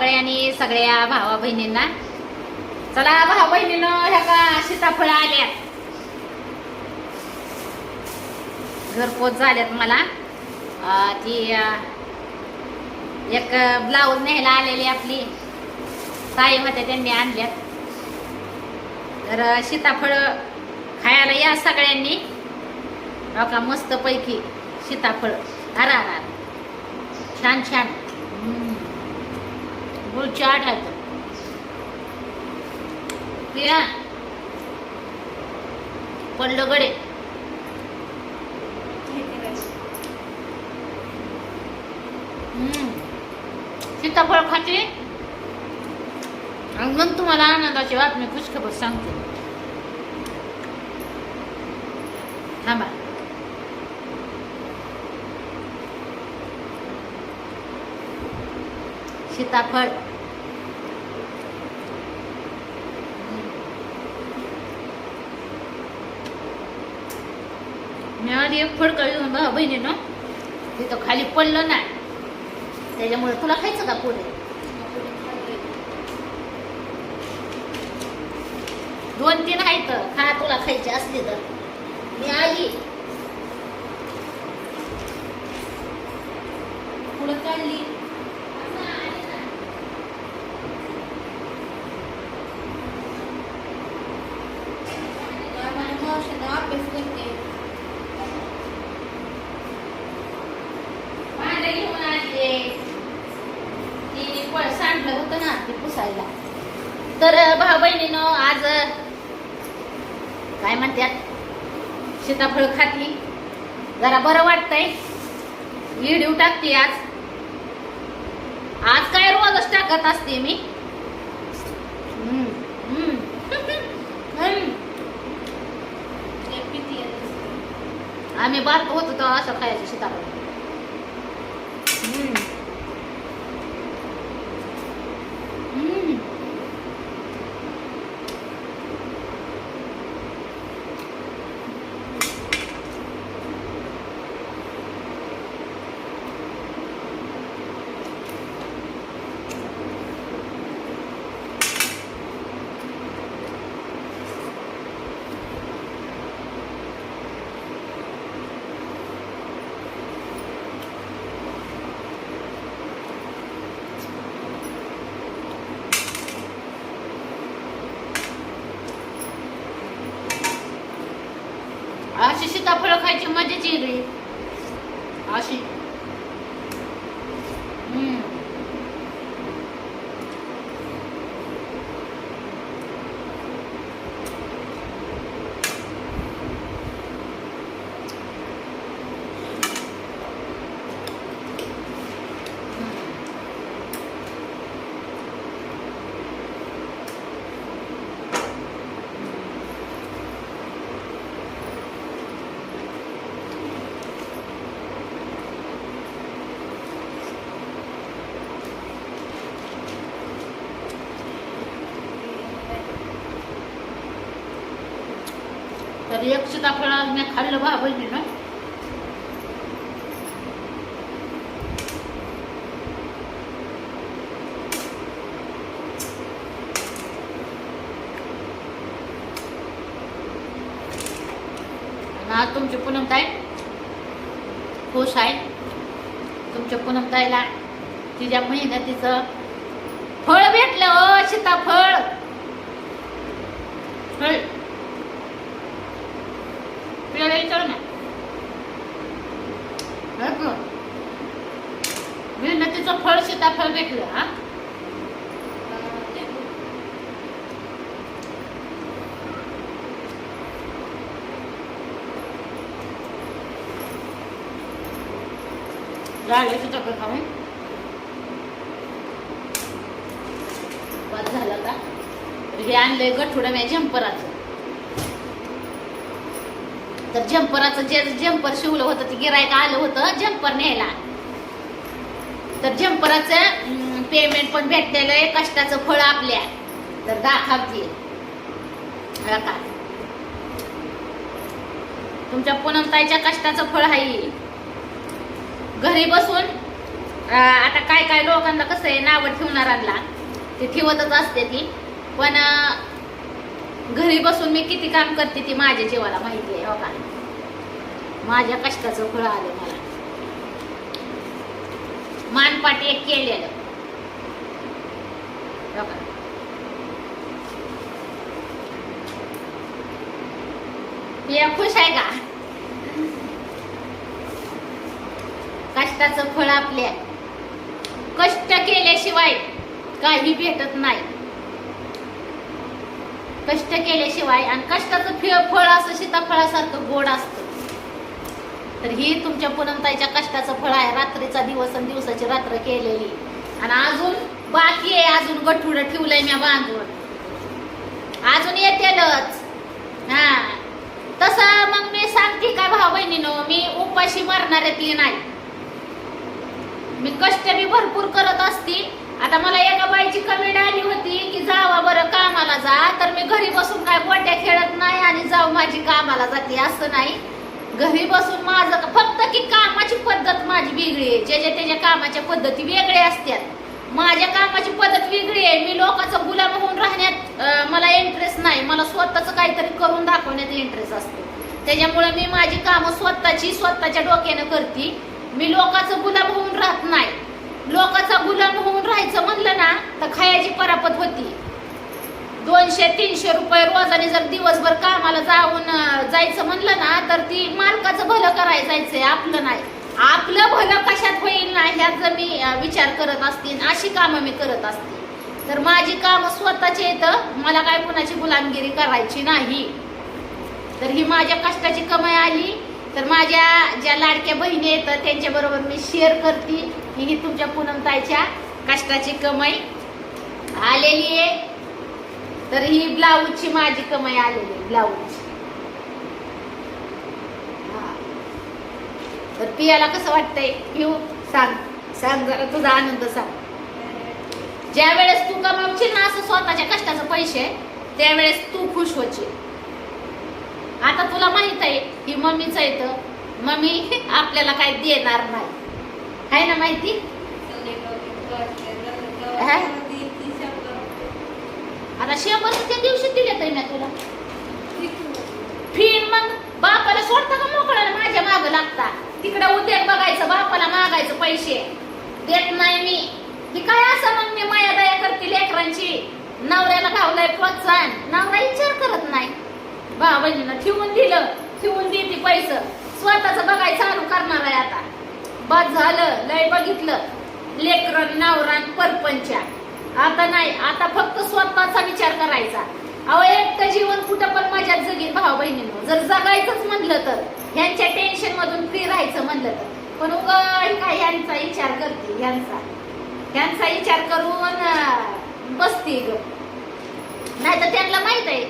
सगळ्यांनी सगळ्या भावा बहिणींना. चला भावा बहिणीनं ह्या का सीताफळ आल्यात. घरपोच झाल्यात मला. ती एक ब्लाऊज न्यायला आलेली आपली. ताई होत्या त्यांनी आणल्यात. तर सीताफळ खायला या सगळ्यांनी. का मस्त पैकी सीताफळ. अरा छान छान. गुळ चाट है तो. पिया पडलं गडे हम्म. सीताफळ खाते आणि मग तुम्हाला आनंदाची बातमी खुशखबर सांगते थांबा सीताफळ मी आधी एक फडकं घेऊन भाऊ बहिणीनं तिथं खाली पडलं नाही. त्याच्यामुळे तुला खायचं का पुढे दोन तीन आहेत खा तुला खायचे असली तर. मी आली. पुढं काढली माझ्या मावशीनं अभ्यास करते भांडे घेऊन आले ती पळ सांडलं होतं ना ते पुसायला तर भाऊ बहिणीनं आज काय म्हणतात सीताफळ खाती. जरा बरं वाटतंय. व्हिडिओ टाकते आज. आज काय रोजच टाकत असते मी. आम्ही बारक होतो तेव्हा असं खायचं सीताफळ हम्म. हम्म. अशी सीताफळ खायची मजाच वेगळी अशी हम्म. तर एक सीताफळ आज मी खाल्लं बा बहिणीनं. आणि आज तुमची पूनमताई खुश आहे. तुमच्या पूनमताईला तिच्या मेहनतीचं फळ भेटलं ओ सीताफळ. फळ पियाला विचार ना मेहनतीचं फळ सीताफळ भेटलं हा? झालं खाऊन. बस झालं का हे आणलंय गठुडं मी झंपराचं तर झंपराचं जे झंपर शिवलं होतं ते गिरायक आलं होतं झंपर न्यायला. तर झंपराचं पेमेंट पण भेटलेलं आहे. कष्टाचं फळ आपल्या तर दाखवते. का तुमच्या पूनमताईच्या कष्टाचं फळ आहे. घरी बसून आता काय काय लोकांना कसं आहे नावं ठेवणाऱ्यांना ते ठेवतच असते ती. पण घरी बसून मी किती काम करते ती माझ्या जीवाला माहिती आहे हो का? माझ्या कष्टाचं फळ आलं मला. मानपाट एक केलेलं पिया खुश आहे का? कष्टाचं फळ आपल्या कष्ट केल्याशिवाय काही भेटत नाही. कष्ट केल्याशिवाय आणि कष्टाचं फळ असं सीताफळासारखं गोड असतं. तर ही तुमच्या पुनमताईच्या कष्टाचं फळ आहे. रात्रीचा दिवस आणि दिवसाची रात्र केलेली. आणि अजून बाकी आहे. अजून गठुडं ठेवलंय मी बांधून. अजून येतेलच. हा. तसं मग मी सांगते काय भाऊ बहिणीनो मी उपाशी मारणाऱ्यातली नाही. मी कष्ट मी भरपूर करत असती. आता मला एका बाईची कमेंट आली होती की जावा बरं कामाला जा. तर मी घरी बसून काय बोट्या खेळत नाही आणि जाऊ माझी कामाला जाते. असं नाही. घरी बसून माझं फक्त की कामाची पद्धत माझी वेगळी आहे. ज्याच्या त्याच्या कामाच्या पद्धती वेगळ्या असतात. माझ्या कामाची पद्धत वेगळी आहे. मी लोकांचा गुलाम होऊन राहण्यात मला इंटरेस्ट नाही. मला स्वतःचं काहीतरी करून दाखवण्यात इंटरेस्ट असतो. त्याच्यामुळे मी माझी कामं स्वतःची स्वतःच्या डोक्यानं करते. मी लोकांचं गुलाम होऊन राहत नाही. लोकांचा गुलाम होऊन राहायचं म्हणलं ना तर खायाची परापत दोनशे तीनशे रुपये रोजाने जर दिवसभर कामाला जाऊन जायचं म्हणलं ना तर ती मालकाचं भलं करायला जायचंय आपलं नाही. आपलं भलं कशात होईल ना ह्याचा मी विचार करत असते अशी कामं मी करत असते. तर माझी कामं स्वतःची येतं मला काय कुणाची गुलामगिरी करायची नाही. तर ही माझ्या कष्टाची कमाई आली तर माझ्या ज्या लाडक्या बहिणी येतात त्यांच्याबरोबर मी शेअर करते. ही ही तुमच्या पूनमताईच्या कष्टाची कमाई. आलेली आहे. तर ही ब्लाऊजची माझी कमाई आलेली ब्लाऊज हा. तर पियाला कसं वाटतंय? पिऊ सांग. सांग जरा तुझा आनंद सांग. ज्या वेळेस तू कमावशील ना असं स्वतःच्या कष्टाचे पैसे त्यावेळेस तू खुश होशील. आता तुला माहीत आहे ही मम्मीच येतं मम्मी आपल्याला काय देणार नाही. आहे ना माहिती? आता शंभरच्या दिवशी दिले तरी ना तुला. फिन मग बापाला सोडता का मोकळाला? माझ्या माग लागता. तिकडे उद्या बघायचं बापाला मागायचं पैसे. देत नाही मी. ती काय असं मग मी माया दया करते लेकरांची? नवऱ्याला लावलाय प्रोत्साहन. नवरा विचार करत नाही. बा ठेवून दिलं. ठेवून देते पैसे. स्वतःच बघाय चालू करणार आहे आता. बस झालं लय बघितलं. लेकरन नवरान परपंचा. आता नाही आता फक्त स्वतःचा विचार करायचा. अहो एकटं जीवन कुठं पण माझ्या जगीन भाऊ बहिणीनं. जर जगायचंच म्हणलं तर ह्यांच्या टेन्शन मधून फ्री राहायचं म्हणलं तर. पण उगा काय ह्यांचा विचार करते ह्यांचा. ह्यांचा विचार करून बसते ग. नाही तर त्यांना माहीत आहे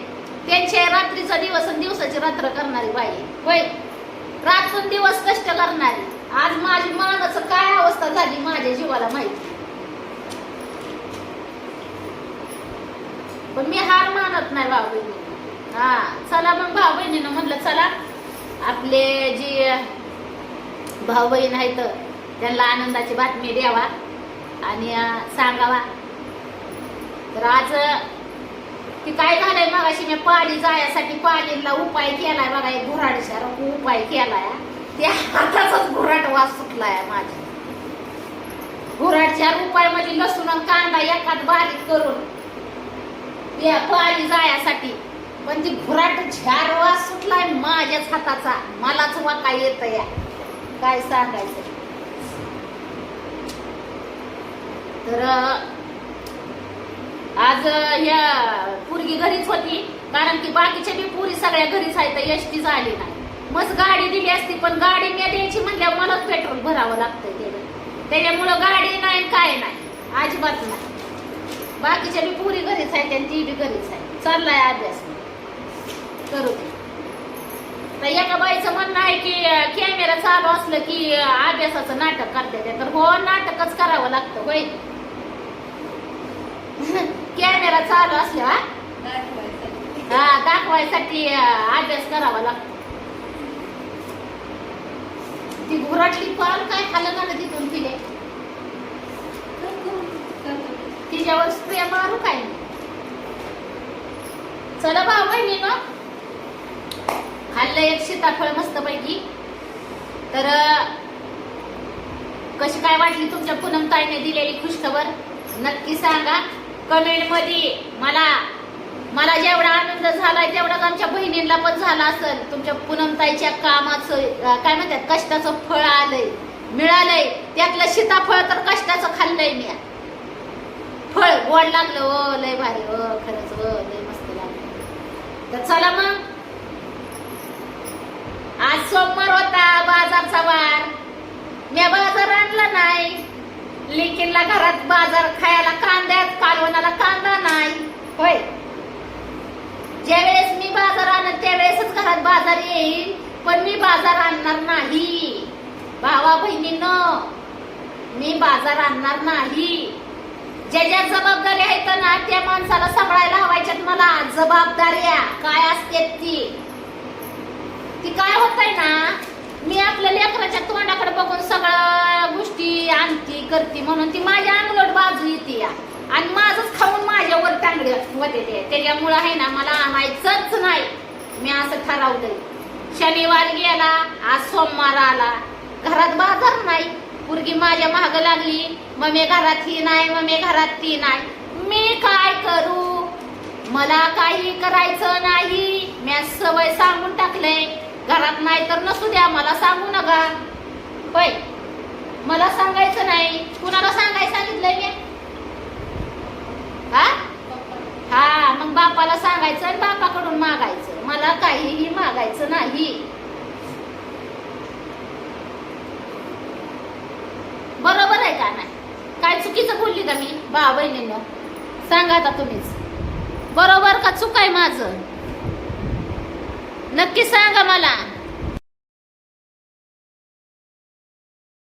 त्यांच्या रात्रीचा दिवस आणि दिवसाची रात्र करणारी बाई होय? रात्र दिवस कष्ट करणारी. आज माझी मानाचं काय अवस्था झाली माझ्या जीवाला माहिती? पण मी हार मानत नाही भाऊ बहिणी हा चला मग भाऊ बहिणीनं म्हणलं चला. आपले जे भाऊ बहीण आहेत त्यांना आनंदाची बातमी द्यावा आणि सांगावा. तर आज ती काय झालंय मगाशी मी पाणी जाण्यासाठी पाणीला उपाय केलाय बघा एक घुराडशा उपाय केलाय. त्या हाताचाच घुराट वास सुटलाय माझ्या. घुराटच्या उपाय म्हणजे लसूण आणि कांदा एखाद बारीक करून त्या पाणी जाण्यासाठी पण म्हणजे ती घुराट झार वास सुटलाय माझ्याच हाताचा. मलाच वाका येत या काय सांगायचं? तर आज ह्या पुरगी घरीच होती. कारण की बाकीच्या बी पुरी सगळ्या घरीच आहेत. एसटी झाली नाही. मस्त गाडी दिली असती पण गाडी मी द्यायची म्हणल्यावर मलाच पेट्रोल भरावं लागतंय त्याला त्याच्यामुळं गाडी नाही काय नाही. अजिबात नाही. बाकीच्या बी पुरी घरीच आहे आणि ती बी घरीच आहे चाललाय अभ्यास. करू दे. तर एका बाईचं म्हणणं आहे की कॅमेरा चालू असलं की अभ्यासाचं नाटक करते तर हो नाटकच करावं लागतं होय. कॅमेरा चालू असल्या हा? दाखवायसाठी अभ्यास करावा लागतो. ती घुराटली पाल काय खाल्लं ना तिथून तिने? तुमच्यावर स्प्रे मारू काय? चला भाऊ बहिणीनं खाल्लं एक सीताफळ मस्त पैकी तर कशी काय वाटली तुमच्या पूनम ताईने दिलेली खुशखबर नक्की सांगा. कमेंटमध्ये मला मला जेवढा आनंद झालाय तेवढाच आमच्या बहिणींना पण झाला असेल. तुमच्या पूनम ताईच्या कामाचं काय म्हणतात कष्टाचं फळ आलंय मिळालंय. त्यातलं सीताफळ तर कष्टाचं खाल्लंय मी. फळ गोड लागलं ओ लय भारी ओ खरंच ओ लय मस्त लागलं. तर चला मग. आज सोमवार होता बाजारचा वार. मी बाजार आणला नाही. लिकीला घरात बाजार खायला कांद्यात कालवणाला कांदा नाही. होय. ज्या वेळेस मी बाजार आणत त्यावेळेसच घरात बाजार येईल पण मी बाजार आणणार नाही. भावा बहिणीनं मी बाजार आणणार नाही. ज्या ज्या जबाबदारी आहेत ना त्या माणसाला सांभाळायला हवायच्यात मला. जबाबदाऱ्या काय असते ती? ती काय होतंय ना मी आपल्या लेकराच्या तोंडाकडे बघून सगळ्या गोष्टी आणती करते म्हणून ती माझ्या अंगलट बाजू येते या. आणि माझंच खाऊन माझ्यावर टांगडी होते ते त्याच्यामुळं आहे ना मला आणायचंच नाही. मी असं ठरवलंय. शनिवार गेला आज सोमवार आला. घरात बाजार नाही. पुरगी माझ्या महाग लागली. मम्मी घरात ही नाही मम्मी घरात ती नाही. मी काय करू? मला काही करायचं नाही. मी सवय सांगून टाकलंय घरात नाही तर नसू द्या मला सांगू नका. पै मला सांगायचं नाही. कुणाला सांगायचं सांगितलंय मी? हा? हा मग बापाला सांगायचं आणि बापाकडून मागायचं. मला काहीही मागायचं नाही. बरोबर आहे का नाही? काय चुकीचं बोलली का मी? बा बहिणीनं सांगा आता तुम्हीच. बरोबर का चुक आहे माझं? नक्की सांगा मला.